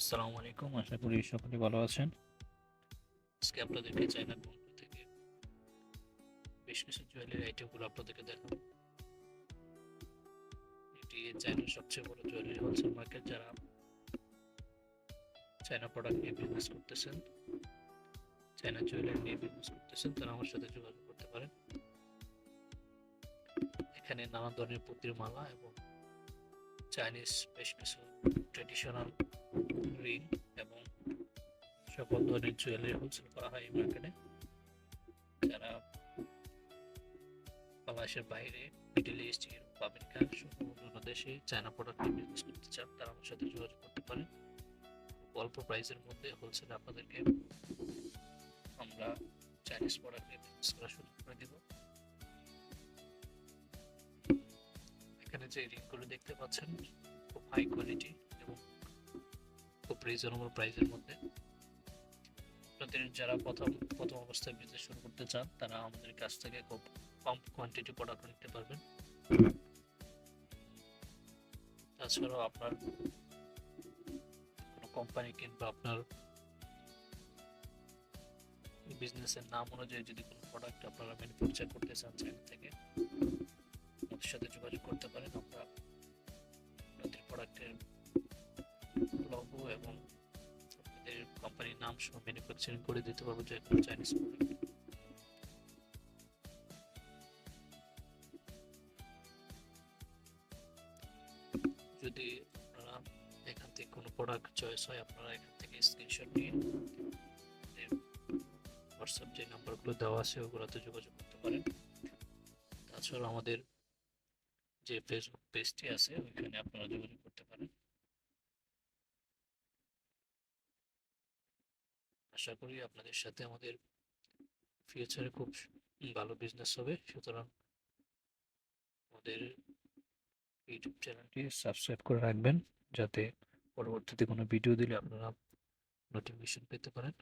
আসসালামু আলাইকুম, আশা করি সকলে ভালো আছেন। আজকে আপনাদেরকে চায়না কাউন্টার থেকে বেশ কিছু জুয়েলারি আইটেমগুলো আপনাদেরকে দেখাবো। এটি চায়নার সবচেয়ে বড় জুয়েলারি হোলসেল মার্কেট যারা চায়না প্রোডাক্ট নিয়ে বিজনেস করতেছেন চায়না জুয়েলারি নিয়ে বিজনেস করতেছেন, তারা আমার সাথে যোগাযোগ করতে পারেন। এখানে নানা ধরনের পুঁতির মালা এবং চাইনিজ বেশ কিছু ট্রেডিশনাল রিং এবং সকল ধরনের জুয়েলারি হোলসেল করা হয় এই মার্কেটে যারা বাংলাদেশের বাইরে মিডল ইস্ট ইউরোপ আমেরিকা অন্যান্য দেশে চায়না প্রোডাক্ট বিজনেস করতে চান, তারা আমার সাথে যোগাযোগ করতে পারেন অল্প প্রাইসের মধ্যে হোলসেল আপনাদেরকে আমরা চাইনিজ প্রোডাক্ট নিয়ে বিজনেস করার সুযোগ করে দেব। এখানে যে রিংগুলো দেখতে পাচ্ছেন, খুব হাই কোয়ালিটি রিজনেবল প্রাইসের মধ্যে। যারা প্রথম প্রথম অবস্থায় বিজনেস শুরু করতে চান, তারা আমাদের কাছ থেকে খুব কম কোয়ান্টিটি প্রোডাক্ট নিতে পারবেন। তাছাড়াও আপনার কোনো কোম্পানি কিংবা আপনার বিজনেসের নাম অনুযায়ী যদি কোনো প্রোডাক্ট আপনারা ম্যানুফ্যাকচার করতে চান সেখান থেকে আমাদের সাথে যোগাযোগ করতে পারেন। কোম্পানির নাম সহ ম্যানুফ্যাকচারিং করে দিতে পারব যে কোনো চাইনিজ প্রোডাক্ট যদি আপনারা এখান থেকে কোনো প্রোডাক্ট চয়েস হয়, আপনারা এখান থেকে স্ক্রিনশট নিয়ে হোয়াটসঅ্যাপ যে নাম্বারগুলো দেওয়া আছে, ওগুলোতে যোগাযোগ করতে পারেন। তাছাড়া আমাদের যে ফেসবুক পেজটি আছে, ওইখানে আপনারা যোগাযোগ আশা করি আপনাদের সাথে আমাদের ফিউচারে খুব ভালো বিজনেস হবে। সুতরাং আমাদের ইউটিউব চ্যানেলটি সাবস্ক্রাইব করে রাখবেন, যাতে পরবর্তীতে কোনো ভিডিও দিলে আপনারা নোটিফিকেশন পেতে পারেন।